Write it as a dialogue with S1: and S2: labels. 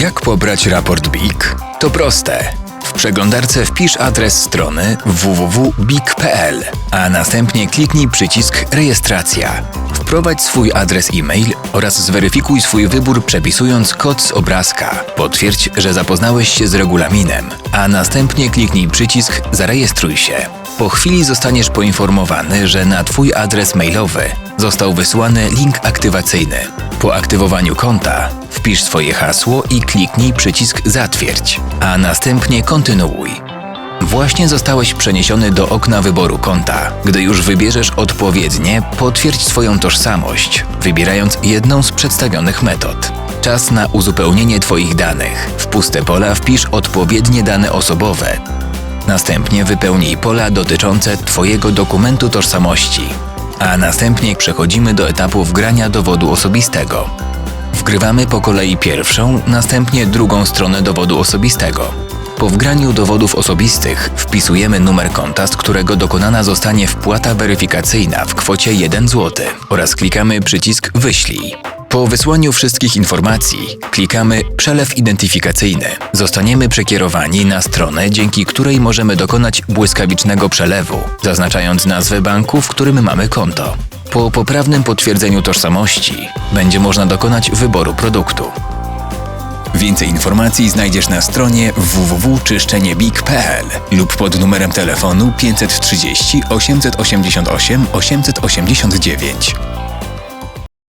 S1: Jak pobrać raport BIK? To proste. W przeglądarce wpisz adres strony www.bik.pl, a następnie kliknij przycisk Rejestracja. Wprowadź swój adres e-mail oraz zweryfikuj swój wybór przepisując kod z obrazka. Potwierdź, że zapoznałeś się z regulaminem, a następnie kliknij przycisk Zarejestruj się. Po chwili zostaniesz poinformowany, że na Twój adres mailowy został wysłany link aktywacyjny. Po aktywowaniu konta wpisz swoje hasło i kliknij przycisk Zatwierdź, a następnie kontynuuj. Właśnie zostałeś przeniesiony do okna wyboru konta. Gdy już wybierzesz odpowiednie, potwierdź swoją tożsamość, wybierając jedną z przedstawionych metod. Czas na uzupełnienie Twoich danych. W puste pola wpisz odpowiednie dane osobowe. Następnie wypełnij pola dotyczące Twojego dokumentu tożsamości. A następnie przechodzimy do etapu wgrania dowodu osobistego. Wgrywamy po kolei pierwszą, następnie drugą stronę dowodu osobistego. Po wgraniu dowodów osobistych wpisujemy numer konta, z którego dokonana zostanie wpłata weryfikacyjna w kwocie 1 zł oraz klikamy przycisk Wyślij. Po wysłaniu wszystkich informacji klikamy Przelew identyfikacyjny. Zostaniemy przekierowani na stronę, dzięki której możemy dokonać błyskawicznego przelewu, zaznaczając nazwę banku, w którym mamy konto. Po poprawnym potwierdzeniu tożsamości będzie można dokonać wyboru produktu. Więcej informacji znajdziesz na stronie www.czyszczeniebik.pl lub pod numerem telefonu 530 888 889.